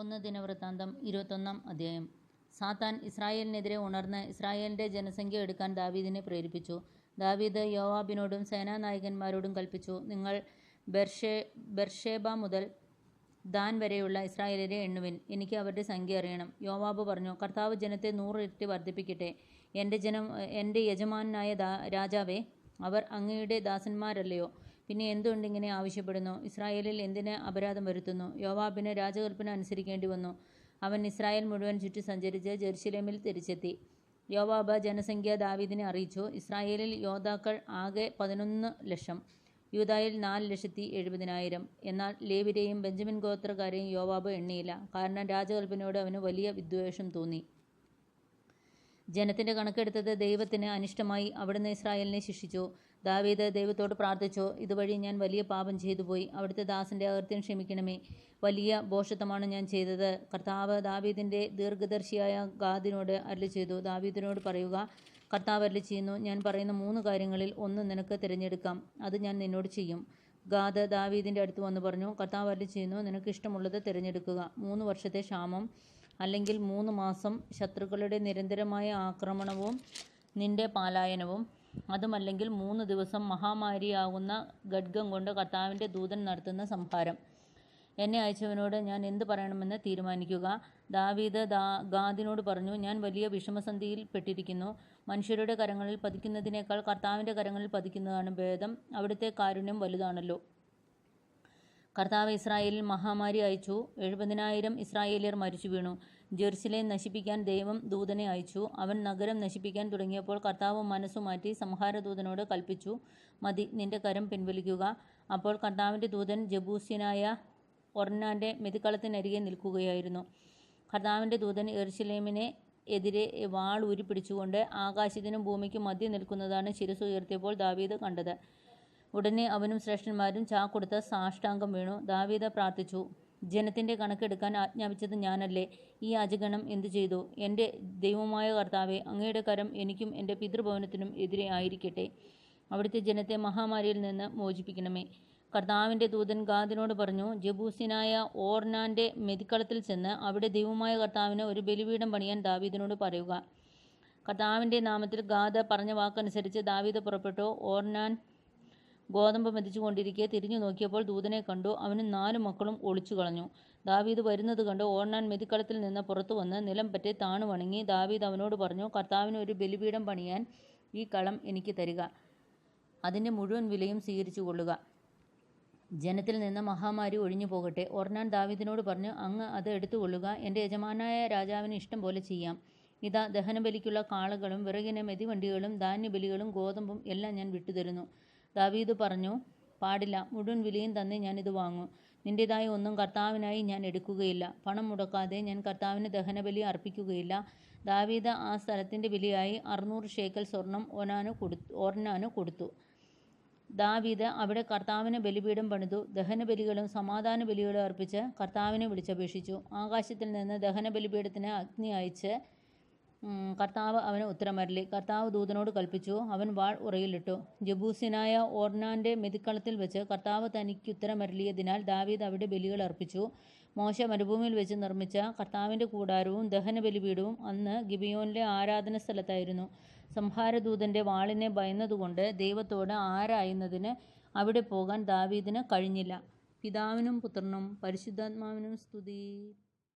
ഒന്ന് ദിനവൃത്താന്തം ഇരുപത്തൊന്നാം അധ്യായം സാത്താൻ ഇസ്രായേലിനെതിരെ ഉണർന്ന് ഇസ്രായേലിന്റെ ജനസംഖ്യ എടുക്കാൻ ദാവീദിനെ പ്രേരിപ്പിച്ചു. ദാവീദ് യോവാബിനോടും സേനാനായകന്മാരോടും കൽപ്പിച്ചു നിങ്ങൾ ബെർഷേ ബെർഷേബ മുതൽ ദാൻ വരെയുള്ള ഇസ്രായേലരെ എണ്ണുവിൻ, എനിക്ക് അവരുടെ സംഖ്യ അറിയണം. യോവാബ് പറഞ്ഞു, കർത്താവ് ജനത്തെ നൂറ് വർദ്ധിപ്പിക്കട്ടെ. എന്റെ യജമാനനായ രാജാവേ, അവർ അങ്ങയുടെ ദാസന്മാരല്ലയോ. പിന്നെ എന്തുകൊണ്ട് ഇങ്ങനെ ആവശ്യപ്പെടുന്നു. ഇസ്രായേലിൽ എന്തിനെ അപരാധം വരുത്തുന്നു. യോവാബിന് അനുസരിക്കേണ്ടി വന്നു അവൻ ഇസ്രായേൽ മുഴുവൻ ചുറ്റി സഞ്ചരിച്ച് ജെറുസലേമിൽ തിരിച്ചെത്തി. യോവാബ് ജനസംഖ്യ ദാവീദിനെ അറിയിച്ചു. ഇസ്രായേലിൽ യോദ്ധാക്കൾ ആകെ പതിനൊന്ന് ലക്ഷം, യൂതായിൽ നാല് ലക്ഷത്തി എഴുപതിനായിരം. എന്നാൽ ലേവിരെയും ബെഞ്ചമിൻ ഗോത്രക്കാരെയും യോവാബ് എണ്ണിയില്ല. കാരണം രാജകൽപ്പനയോട് അവന് വലിയ വിദ്വേഷം തോന്നി. ജനത്തിന്റെ കണക്കെടുത്തത് ദൈവത്തിന് അനിഷ്ടമായി. അവിടുന്ന് ഇസ്രായേലിനെ ശിക്ഷിച്ചു. ദാവീദ് ദൈവത്തോട് പ്രാർത്ഥിച്ചോ ഇതുവഴി ഞാൻ വലിയ പാപം ചെയ്തുപോയി. അവിടുത്തെ ദാസന്റെ അകൃത്യം ക്ഷമിക്കണമേ. വലിയ ബോഷത്വമാണ് ഞാൻ ചെയ്തത്. കർത്താവ് ദാവീദിന്റെ ദീർഘദർശിയായ ഗാദിനോട് അരളി ചെയ്തു ദാവീദിനോട് പറയുക, കർത്താവ് അരളി ചെയ്യുന്നു ഞാൻ പറയുന്ന മൂന്ന് കാര്യങ്ങളിൽ ഒന്ന് നിനക്ക് തിരഞ്ഞെടുക്കാം. അത് ഞാൻ നിന്നോട് ചെയ്യും. ഗാദ് ദാവീദിന്റെ അടുത്ത് വന്ന് പറഞ്ഞു, കർത്താവ് ചെയ്യുന്നു നിനക്ക് ഇഷ്ടമുള്ളത് തിരഞ്ഞെടുക്കുക. മൂന്ന് വർഷത്തെ ക്ഷാമം, അല്ലെങ്കിൽ മൂന്ന് മാസം ശത്രുക്കളുടെ നിരന്തരമായ ആക്രമണവും നിന്റെ പാലായനവും അതുമല്ലെങ്കിൽ മൂന്ന് ദിവസം മഹാമാരിയാകുന്ന ഖഡ്ഗം കൊണ്ട് കർത്താവിന്റെ ദൂതൻ നടത്തുന്ന സംഹാരം. എന്നെ അയച്ചവനോട് ഞാൻ എന്ത് പറയണമെന്ന് തീരുമാനിക്കുക. ദാവീദ് ദാ ഗാദിനോട് പറഞ്ഞു, ഞാൻ വലിയ വിഷമസന്ധിയിൽ പെട്ടിരിക്കുന്നു. മനുഷ്യരുടെ കരങ്ങളിൽ പതിക്കുന്നതിനേക്കാൾ കർത്താവിന്റെ കരങ്ങളിൽ പതിക്കുന്നതാണ് ഭേദം. അവിടുത്തെ കാരുണ്യം വലുതാണല്ലോ. കർത്താവ് ഇസ്രായേലിൽ മഹാമാരി അയച്ചു. എഴുപതിനായിരം ഇസ്രായേലിയർ മരിച്ചു വീണു ജെറുസലേം നശിപ്പിക്കാൻ ദൈവം ദൂതനെ അയച്ചു. അവൻ നഗരം നശിപ്പിക്കാൻ തുടങ്ങിയപ്പോൾ കർത്താവ് മനസ്സു മാറ്റി സംഹാരദൂതനോട് കൽപ്പിച്ചു മതി, നിന്റെ കരം പിൻവലിക്കുക. അപ്പോൾ കർത്താവിന്റെ ദൂതൻ ജബൂസ്യനായ ഒർണാന്റെ മെതിക്കളത്തിനരികെ നിൽക്കുകയായിരുന്നു. കർത്താവിന്റെ ദൂതൻ യെരൂശലേമിനെ എതിരെ വാൾ ഊരിപ്പിടിച്ചുകൊണ്ട് ആകാശത്തിനും ഭൂമിക്കും മധ്യ നിൽക്കുന്നതാണ് ശിരസ് ഉയർത്തിയപ്പോൾ ദാവീദ് കണ്ടത്. ഉടനെ അവനും ശ്രേഷ്ഠന്മാരും ചാ കൊടുത്ത സാഷ്ടാംഗം വീണു. ദാവീദ പ്രാർത്ഥിച്ചു, ജനത്തിന്റെ കണക്കെടുക്കാൻ ആജ്ഞാപിച്ചത് ഞാനല്ലേ. ഈ അജഗണം എന്തു ചെയ്തു. എന്റെ ദൈവമായ കർത്താവെ അങ്ങയുടെ കരം എനിക്കും എന്റെ പിതൃഭവനത്തിനും എതിരെ ആയിരിക്കട്ടെ. അവിടുത്തെ ജനത്തെ മഹാമാരിയിൽ നിന്ന് മോചിപ്പിക്കണമേ. കർത്താവിന്റെ ദൂതൻ ഗാദിനോട് പറഞ്ഞു, ജബൂസിനായ ഓർനാന്റെ മെതിക്കളത്തിൽ ചെന്ന് അവിടെ ദൈവമായ കർത്താവിന് ഒരു ബലിപീഠം പണിയാൻ ദാവീദിനോട് പറയുക. കർത്താവിന്റെ നാമത്തിൽ ഗാദ പറഞ്ഞ വാക്കനുസരിച്ച് ദാവീദ് പുറപ്പെട്ടു. ഒർന്നാൻ ഗോതമ്പ് മെതിച്ചുകൊണ്ടിരിക്കെ തിരിഞ്ഞു നോക്കിയപ്പോൾ ദൂതനെ കണ്ടു. അവനും നാലു മക്കളും ഒളിച്ചു കളഞ്ഞു ദാവീദ് വരുന്നത് കണ്ട് ഓർണാൻ മെതിക്കളത്തിൽ നിന്ന് പുറത്തു വന്ന് നിലം പറ്റി താണു വണങ്ങി ദാവീദ് അവനോട് പറഞ്ഞു, കർത്താവിന് ഒരു ബലിപീഠം പണിയാൻ ഈ കളം എനിക്ക് തരിക. അതിന്റെ മുഴുവൻ വിലയും സ്വീകരിച്ചു കൊള്ളുക ജനത്തിൽ നിന്ന് മഹാമാരി ഒഴിഞ്ഞു പോകട്ടെ ഓർണാൻ ദാവീദിനോട് പറഞ്ഞു, അങ്ങ് അത് എടുത്തുകൊള്ളുക. എന്റെ യജമാനായ രാജാവിന് ഇഷ്ടം പോലെ ചെയ്യാം. ഇതാ, ദഹനബലിക്കുള്ള കാളകളും വിറകിന് മെതിവണ്ടികളും ധാന്യബലികളും ഗോതമ്പും എല്ലാം ഞാൻ വിട്ടുതരുന്നു. ദാവീദ് പറഞ്ഞു, പാടില്ല, മുഴുവൻ വിലയും തന്നെ ഞാൻ ഇത് വാങ്ങൂ. നിന്റേതായ ഒന്നും കർത്താവിനായി ഞാൻ എടുക്കുകയില്ല. പണം മുടക്കാതെ ഞാൻ കർത്താവിന് ദഹനബലി അർപ്പിക്കുകയില്ല. ദാവീദ് ആ സ്ഥലത്തിന്റെ വിലയായി അറുന്നൂറ് ഷേക്കൽ സ്വർണം ഓനാനു കൊടുത്തു. ദാവീദ് അവിടെ കർത്താവിന് ബലിപീഠം പണിതു. ദഹനബലികളും സമാധാന ബലികളും അർപ്പിച്ച് കർത്താവിനെ വിളിച്ചപേക്ഷിച്ചു. ആകാശത്തിൽ നിന്ന് ദഹന ബലിപീഠത്തിന് അഗ്നി അയച്ച് കർത്താവ് അവന് ഉത്തരമരളി കർത്താവ് ദൂതനോട് കൽപ്പിച്ചു അവൻ വാൾ ഉറയിലിട്ടു. ജബൂസിനായ ഓർണാന്റെ മെതിക്കളത്തിൽ വെച്ച് കർത്താവ് തനിക്ക് ഉത്തരമരളിയതിനാൽ ദാവീദ് അവിടെ ബലികൾ അർപ്പിച്ചു. മോശ മരുഭൂമിയിൽ വെച്ച് നിർമ്മിച്ച കർത്താവിന്റെ കൂടാരവും ദഹന ബലിപീഠവും അന്ന് ഗിബിയോനിലെ ആരാധന സ്ഥലത്തായിരുന്നു സംഹാരദൂതന്റെ വാളിനെ ഭയന്നതുകൊണ്ട് ദൈവത്തോട് ആരായുന്നതിന് അവിടെ പോകാൻ ദാവീദിന് കഴിഞ്ഞില്ല. പിതാവിനും പുത്രനും പരിശുദ്ധാത്മാവിനും സ്തുതി.